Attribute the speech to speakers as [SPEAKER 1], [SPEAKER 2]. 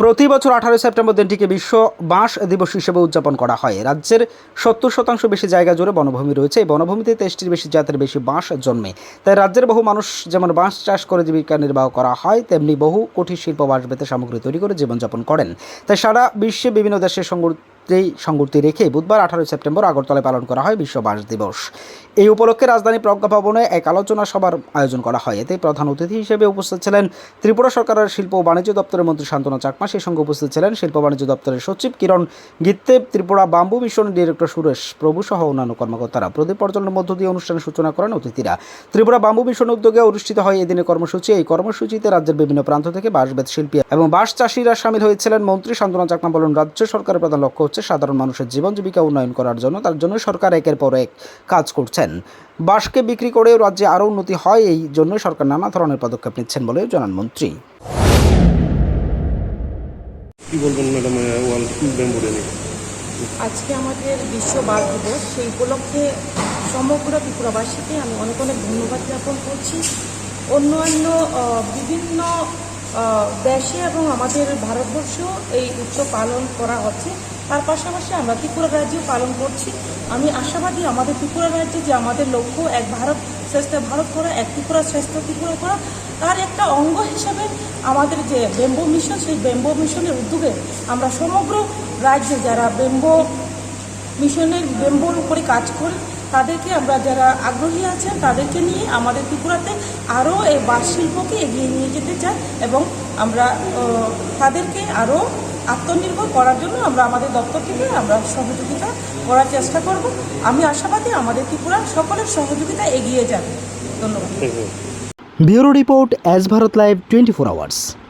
[SPEAKER 1] প্রতি বছর আঠারোই সেপ্টেম্বর দিনটিকে বিশ্ব বাঁশ দিবস হিসেবে উদযাপন করা হয় রাজ্যের সত্তর শতাংশ বেশি জায়গা জুড়ে বনভূমি রয়েছে এই বনভূমিতে তেইশটির বেশি জাতের বেশি বাঁশ জন্মে তাই রাজ্যের বহু মানুষ যেমন বাঁশ চাষ করে জীবিকা নির্বাহ করা হয় তেমনি বহু কঠিন শিল্প বাঁশ বেতে সামগ্রী তৈরি করে জীবনযাপন করেন তাই সারা বিশ্বে বিভিন্ন দেশের সংগঠিত সঙ্গতেই সংগতি রেখে বুধবার আঠারোই সেপ্টেম্বর আগরতলায় পালন করা হয় বিশ্ব দিবস এই উপলক্ষে রাজধানী প্রজ্ঞা ভবনে এক আলোচনা সভার আয়োজন করা হয় এতে প্রধান অতিথি হিসেবে উপস্থিত ছিলেন ত্রিপুরা সরকারের শিল্প ও বাণিজ্য দপ্তরের মন্ত্রী শান্তনা চাকমা সেই সঙ্গে উপস্থিত ছিলেন শিল্প বাণিজ্য দপ্তরের সচিব কিরণ গিত্তেব Tripura bamboo mission director Suresh Prabhu সহ অন্যান্য কর্মকর্তারা প্রদীপ পর্যটনের মধ্য দিয়ে অনুষ্ঠানের সূচনা করেন অতিথিরা ত্রিপুরা বাম্বু মিশন উদ্যোগে অনুষ্ঠিত হয় এদিনের কর্মসূচি এই কর্মসূচিতে রাজ্যের বিভিন্ন প্রান্ত থেকে বাঁশবেত শিল্পী এবং বাঁশ চাষিরা সামিল হয়েছিলেন মন্ত্রী শান্তনা চাকমা বলেন রাজ্য সরকারের প্রধান লক্ষ্য হচ্ছে সাধারণ মানুষের জীবন জীবিকা উন্নয়ন করার জন্য তার জন্য সরকার একের পর এক কাজ করছেন বাঁশকে বিক্রি করে রাজ্যে আরও উন্নতি হয় এই জন্য সরকার নানা ধরনের পদক্ষেপ নিচ্ছেন বলে জানান মন্ত্রী
[SPEAKER 2] কি বলবেন ম্যাডাম আজকে আমাদের বিশ্ব বাল দিবস সেই উপলক্ষে সমগ্র ত্রিপুরাবাসীকে আমি অনেক অনেক ধন্যবাদ জ্ঞাপন করছি অন্যান্য বিভিন্ন দেশে এবং আমাদের ভারতবর্ষেও এই উৎসব পালন করা হচ্ছে তার পাশাপাশি আমরা ত্রিপুরা রাজ্যেও পালন করছি আমি আশাবাদী আমাদের ত্রিপুরা রাজ্যে যে আমাদের লক্ষ্য এক ভারত শ্রেষ্ঠ ভারত করা এক ত্রিপুরা শ্রেষ্ঠ ত্রিপুরা করা তার একটা অঙ্গ হিসেবে আমাদের যে বেম্বো মিশন সেই বেম্বো মিশনের উদ্যোগে আমরা সমগ্র রাজ্যে যারা বেম্বো মিশনের বেম্বোর উপরে কাজ করি তাদেরকে আমরা যারা আগ্রহী আছেন তাদেরকে নিয়ে আমাদের ত্রিপুরাতে আরও এই বাঁশ শিল্পকে এগিয়ে নিয়ে যেতে চাই এবং আমরা তাদেরকে আরও আত্মনির্ভর করার জন্য আমরা আমাদের দপ্তর থেকে আমরা সহযোগিতা করার চেষ্টা করব আমি আশাবাদী আমাদের ত্রিপুরার সকলের সহযোগিতা এগিয়ে যাবে ধন্যবাদ bureau report as Bharat live twenty four hours